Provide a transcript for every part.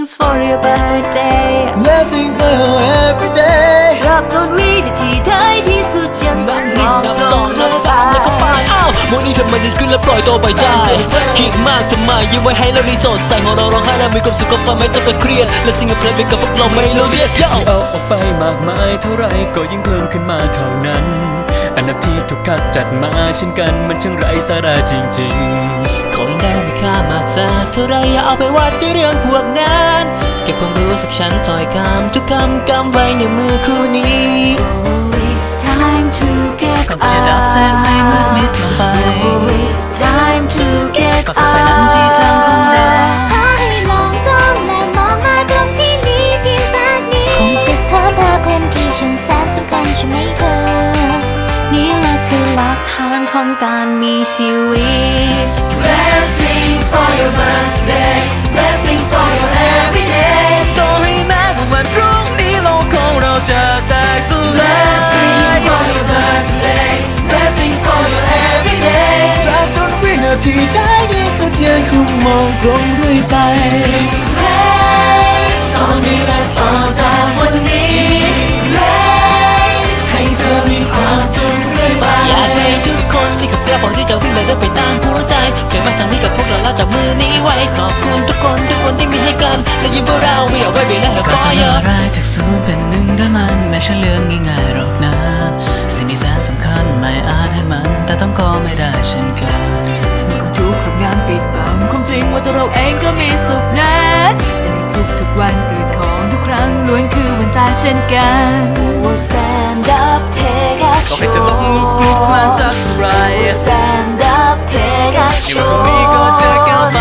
Blessings for your birthday Blessing for you every day รับทนวินาทีท้ายที่สุดยังนัต้อบงมหนึ่องงนับตรสองงนับสามแล้วก็ไปอ้าวโมนี่ทำไมดึงขึ้นแล้วปล่อยตัวไปจ้าคิดมากทำไมยิ้มไว้ให้เราดีสดใสของเราร้องไห้แล้วมีความสุขก็ไปไม่ต้องไปเครียดและสิ่งเพลงไปกับพวกเราไม่โลเดียสเจ้าเอาออกไปมากมายเท่าไรก็ยิ่งเพิ่มขึ้นมาเท่านั้น อันดับที่ถูกคัดจัดมาเช่นกันมันช่างไร้สาระจริงข องได้ไม่ค่ามากสักเท่าไรอย่าเอาไปวัดด้วยเรื่องพวกนั้น เก็บความรู้สักชั้นถอยคำทุกคำกำไว้ในมือคู่นี้ It's time to get ก่อนที่จะดับแสงให้มืดมิดลงไป It's time to get ก่อนสายไฟนั้นที่ทำของเราขอให้ลองจ้องและมองมาตรงที่นี้เพียงสักนิดคงสึกถามหาพื้นที่ช่างแสนสำคัญใช่ไหมเธอนี่แหละคือหลักฐานของ การมีชีวิต Blessings for your birthday Blessings for your everyday ต่อให้แม้ว่าวันพรุ่งนี้โลกของเราจะแตกสลาย Blessings for your birthday Blessings for your everyday และจนวินาทีท้ายที่สุดยังคงมองตรงเรื่อยไป คนที่จะวิ่งเลยเดินไปตามหัวใจเกิดมาทางนี้กับพวกเราแล้วจับมือนี้ไว้ขอบคุณทุกคนทุกคนที่มีให้กัน และยิ้มพวกเราไม่เอาไว้เบียดและให้ก่อนฟอจะเยเริ่มอะอะไรจากศูนย์เป็นหนึ่งด้วยมันไม่ใช่เรื่องง่ายๆหรอกนะ สิ่งที่แสนสำคัญไม่อาจให้มัน แต่ต้องก็ไม่ได้เช่นกันทุกๆงานปิดบังความจริงว่าตัวเราเองก็มีสุขนั้นและในทุกๆวันเกิดของทุกครั้งล้วนคือ เช่นกัน Oh stand up take ก็ให้ action จะล้มลุกคลุกคลานสักเท่าไหร Stand up take อยู่ action ตรงนี้ก็จะก้าวไป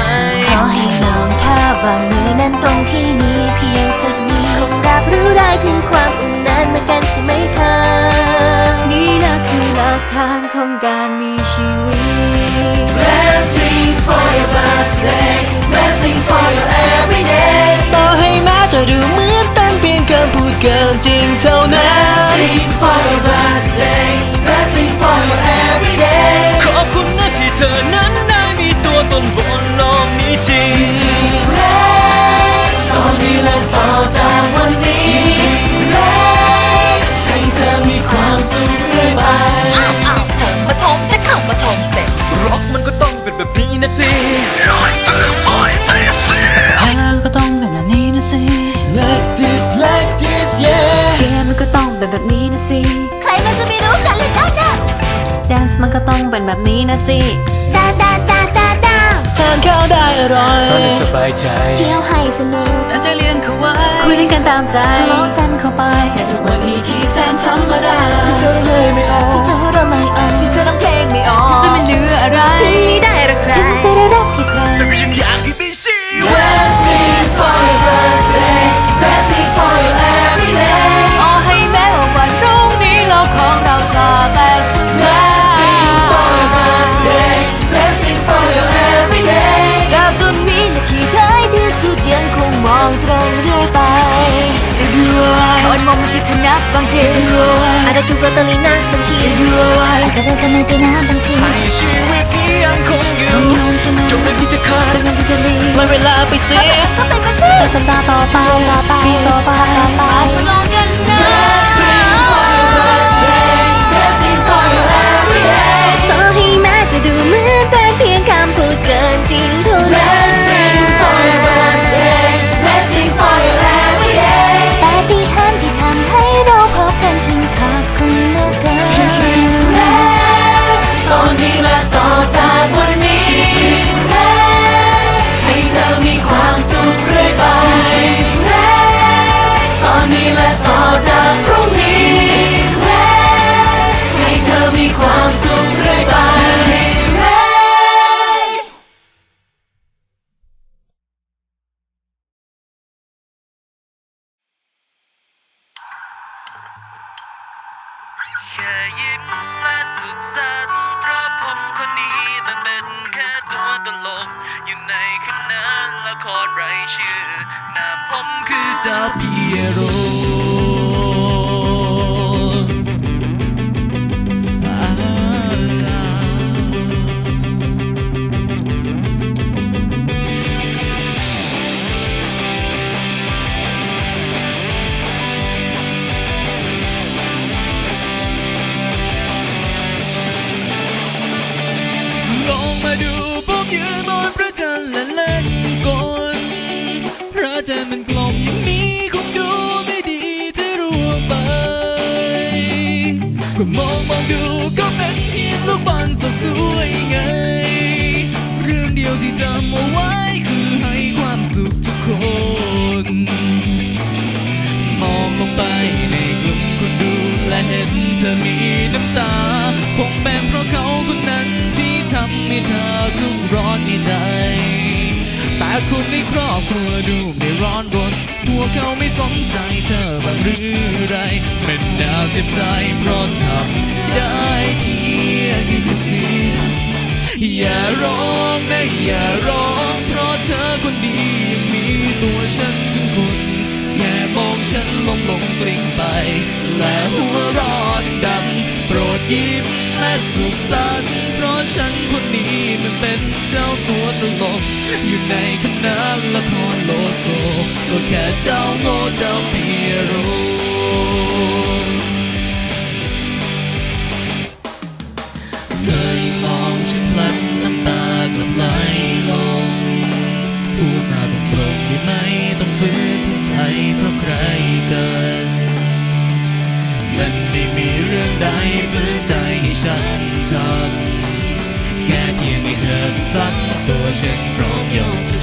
ขอให้ลองท่าวางมือนั้นตรงที่นี้เพียงสักนิดคงรับรู้ได้ถึงความอุ่นนานเหมือนกันใช่ไหมเธอนี่นะคือหลักฐานของการมีชีวิต Blessings for your birthday Blessings for your everyday ต่อให้แม้จะดูเหมือ เกินจริงเท่านั้น Blessings for your birthday Blessings for your everyday ขอบคุณนะที่เธอนั้นได้มีตัวตนบนโลกนี้จริงตอนนี้และต่อจากวันนี้ให้เธอมีความสุขเรื่อยไปอ้าวเธอมาชมถ้าเข้ามาชมเสร็จร็อกมันก็ต้องเป็นแบบนี้นะสิ แบบนี้นะสิ ใครมันจะไม่รู้กันเลยนะนะแดนซ์มันก็ต้องเป็นแบบนี้นะสิดาดาดาดาดาทานข้าวได้อร่อยนอนได้สบายใจ เที่ยวให้สนุกตั้งใจเรียนเขาไว้คุยด้วยกันตามใจทะเลาะกันเข้าไปในทุกวันนี้ที่แสนธรรมดา บบางทีอาจจะถูกลอตเตอรี่นะบางทีอาจจะได้กันไม่ไปนะบางทีให้ชีวิตนี้ยังคงอยู่จงไม่พิจารณาจงยังที่จะลีไม่เวลาไปเสียเข้าไปกันสิสัปดาห์ต่อไปต่อไปต่อไป ไรชื่อหน้าผมคือดาเปียโรลงมาดูพวกยืนบนเรื สวยไง เรื่องเดียวที่จำเอาไว้คือให้ความสุขทุกคน มองลงไปในกลุ่มคนดูและเห็นเธอมีน้ำตาคงเป็นเพราะเขาคนนั้นที่ทำให้เธอทุกข์ร้อนในใจแต่คนในครอบครัวดูไม่ร้อนรนพวเขาไม่สนใจเธอบ้างหรือไรเป็นดาวเจ็บใจเพราะทำ ได้เพียงแค่กระซิบอย่าร้องนะอย่าร้อง เพราะเธอคนดียังมีตัวฉันทั้งคนแค่มองฉันลงลงกลิ้งไป และหัวรอดังโปรดยิ้มและสุขสันต์เพราะฉันคนนี้มันเป็นเจ้าตัวตลก อยู่ในคณะละครโลโซก็แค่เจ้าโง่เจ้าเมียรู้ ได้ไหมต้องฟื้นทุกไทยเพราะใครเกินมันไม่มีเรื่องใดฝืนใจให้ฉันทำแค่เพียงให้เธอสักตัวฉันพร้อมยอม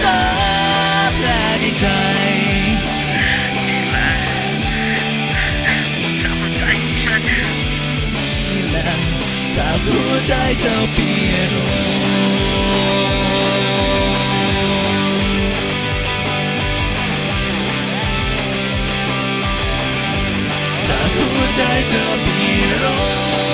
รักษาแผลในใจและจากหัวใจเจ้าเปียโนจากหัวใจเจ้าเปียโน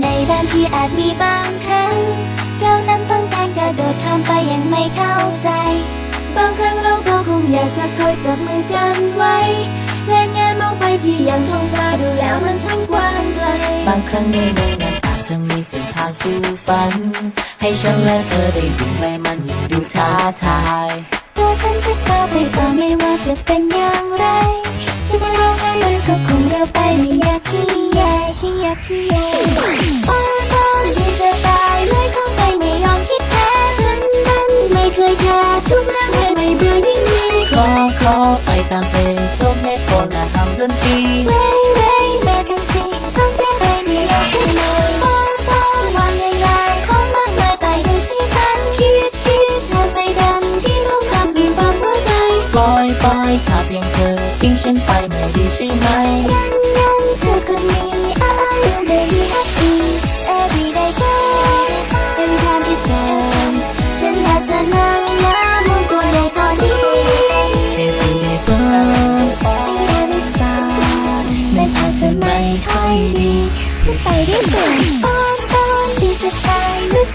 ในบางทีอาจมีบางครั้ง เรานั้นต้องการกระโดดข้ามไปยังไม่เข้าใจ บางครั้งเราก็คงอยากจะคอยจับมือกันไว้และแงนมองไปที่ยังท้องฟ้าดูแล้วมันช่างกว้างไกล บางครั้งในในหน้าต่างจะมีเส้นทางสู่ฝัน ให้ฉันและเธอได้ดูแม้มันยังดูท้าทายตัวฉันจะพาไปต่อไม่ว่าจะเป็นอย่างไร จะไปร้องไห้มันก็คงเราไปไม่อยากขี้แยขี้แยขี้แยโ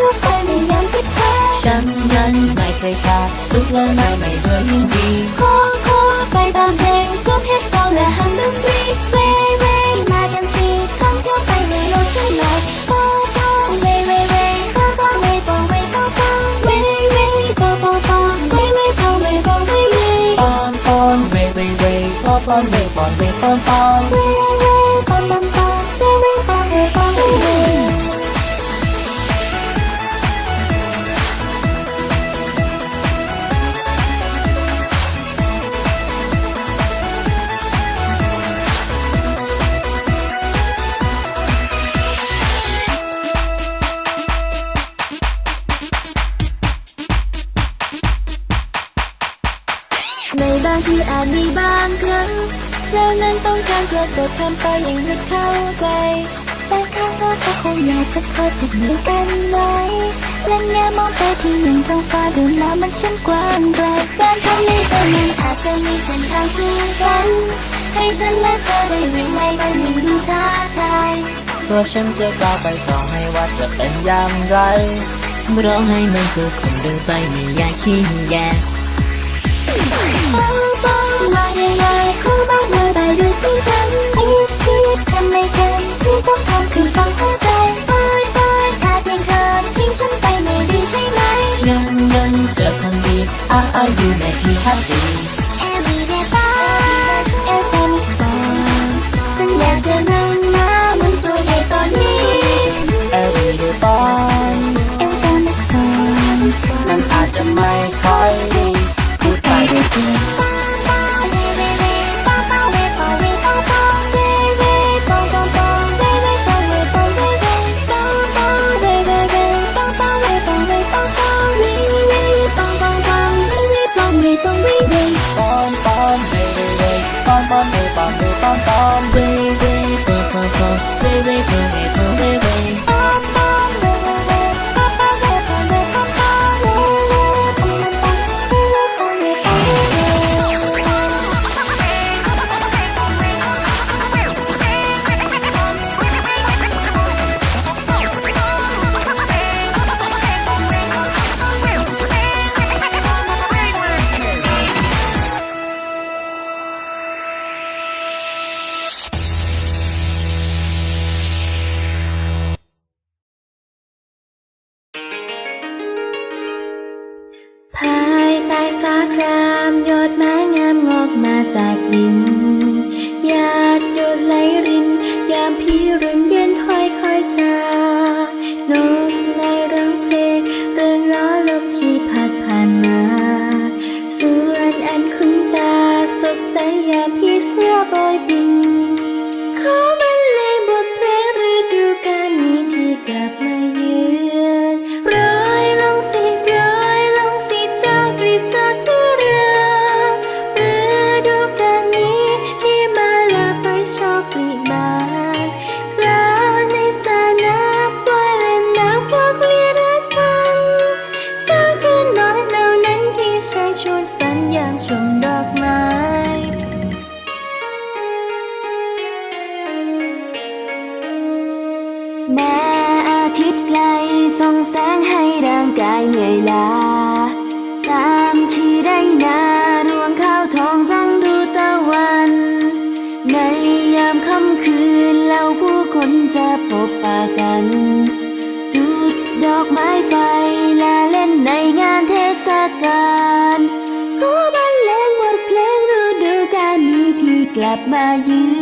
เข้ไปไม่ยังคิดเธอฉันนั้นไม่เคยขาดทุกวันไม่ไม่เคยยินดีขอขอไปตามเพลงซุปฮิตก่และฮันดนตรีเวเวมากันสิท่องเที่ไปในโลกช่น่อยโป้โป้เวเวเว้าวข้าโป้เว้โเวเวโป้โโป้เเวโป้เว้เวเวปอนปอเวเวเวปอนปอนเวปอ จะทำไปอย่างไม่เข้าใจแต่ข้างตัวก็คงอยากจะขอจับมือกันไว้และแง่มองไปที่หนึ่งท้องฟ้าดูแล้วมันช่างกว้างไกลบางครั้งในตอนนั้นอาจจะมีเส้นทางชีวันให้ฉันและเธอได้วิ่งในมันยิ่งดูท้าทายตัวฉันจะก้าวไปต่อให้ว่าจะเป็นอย่างไรราอให้มันคือคนเดินไปไม่อยากขี้แย are you make me happy Every day fun, every time is fun ฉันอยากจะนั่ง อกไม้ไฟ และเล่นในงานเทศกาลขอบรรเลงบทเพลงฤดูกาลนี้ที่กลับมาเยือน